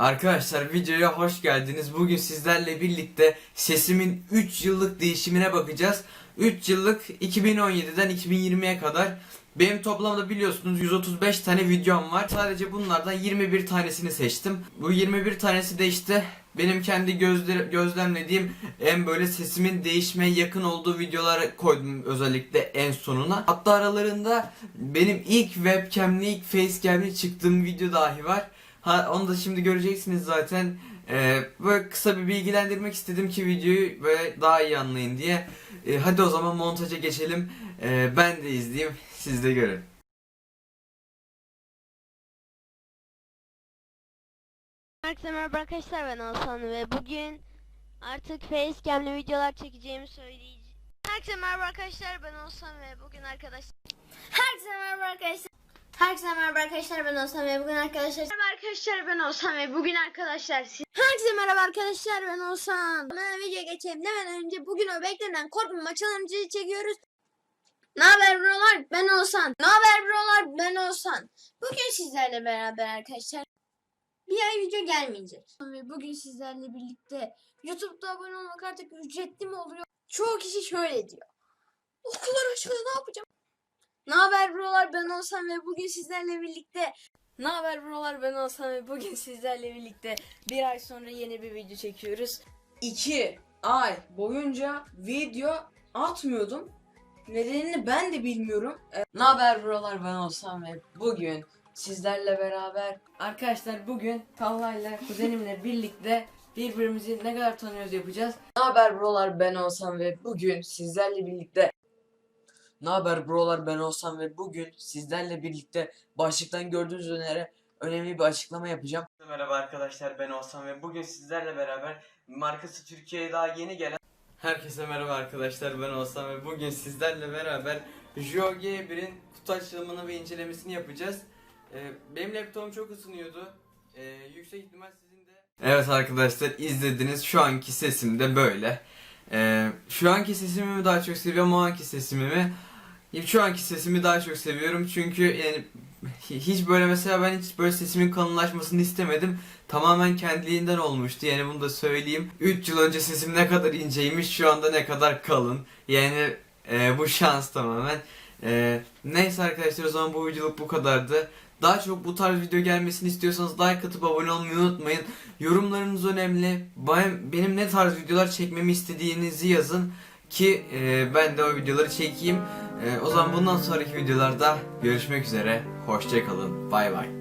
Arkadaşlar videoya hoş geldiniz. Bugün sizlerle birlikte sesimin 3 yıllık değişimine bakacağız. 3 yıllık 2017'den 2020'ye kadar benim toplamda biliyorsunuz 135 tane videom var. Sadece bunlardan 21 tanesini seçtim. Bu 21 tanesi de işte benim kendi gözle, gözlemlediğim en böyle sesimin değişmeye yakın olduğu videoları koydum özellikle en sonuna. Hatta aralarında benim ilk webcam'li ilk facecam'li çıktığım video dahi var. Ha, onu da şimdi göreceksiniz zaten. Ee, böyle kısa bir bilgilendirmek istedim ki videoyu böyle daha iyi anlayın diye. Ee, hadi o zaman montaja geçelim. Ee, ben de izleyeyim, siz de görün. Herkese merhaba arkadaşlar ben Hasan ve bugün artık facecam'li videolar çekeceğimi söyleyeceğim. Herkese merhaba arkadaşlar ben Hasan ve bugün arkadaşlar Herkese merhaba arkadaşlar. Herkese merhaba arkadaşlar ben Osman ve bugün arkadaşlar Merhaba arkadaşlar ben Hasan ve bugün arkadaşlar Herkese merhaba arkadaşlar ben Oğuzhan. Hemen videoya geçelim demeden önce bugün o beklenen korkmama challenge'ı çekiyoruz. Ne haber brolar? Ben Oğuzhan. Ne haber brolar? Ben Oğuzhan. Bugün sizlerle beraber arkadaşlar bir ay video gelmeyecek. Bugün sizlerle birlikte YouTube'da abone olmak artık ücretli mi oluyor? Çoğu kişi şöyle diyor. Okullar açıldı ne yapacağım? Ne haber brolar? Ben Oğuzhan ve bugün sizlerle birlikte Ne haber brolar ben Hasan ve bugün sizlerle birlikte bir ay sonra yeni bir video çekiyoruz. 2 ay boyunca video atmıyordum. Nedenini ben de bilmiyorum. Ee, Ne haber brolar ben Hasan ve bugün sizlerle beraber arkadaşlar bugün Talha'yla kuzenimle birlikte birbirimizi ne kadar tanıyoruz yapacağız. Ne haber brolar ben Hasan ve bugün sizlerle birlikte ne haber brolar ben Oğuzhan ve bugün sizlerle birlikte başlıktan gördüğünüz üzere önemli bir açıklama yapacağım. Merhaba arkadaşlar ben Oğuzhan ve bugün sizlerle beraber markası Türkiye'ye daha yeni gelen Herkese merhaba arkadaşlar ben Oğuzhan ve bugün sizlerle beraber Jio G1'in kutu açılımını ve incelemesini yapacağız. Ee, benim laptopum çok ısınıyordu. Ee, yüksek ihtimal sizin de. Evet arkadaşlar izlediniz şu anki sesim de böyle. Ee, şu anki sesimi mi daha çok seviyorum o anki sesimi mi? Şu anki sesimi daha çok seviyorum çünkü yani hiç böyle mesela ben hiç böyle sesimin kalınlaşmasını istemedim. Tamamen kendiliğinden olmuştu yani bunu da söyleyeyim. 3 yıl önce sesim ne kadar inceymiş şu anda ne kadar kalın. Yani e, bu şans tamamen. E, neyse arkadaşlar o zaman bu videoluk bu kadardı. Daha çok bu tarz video gelmesini istiyorsanız like atıp abone olmayı unutmayın. Yorumlarınız önemli. Benim, ne tarz videolar çekmemi istediğinizi yazın ki e, ben de o videoları çekeyim. E, o zaman bundan sonraki videolarda görüşmek üzere. Hoşçakalın. Bay bay.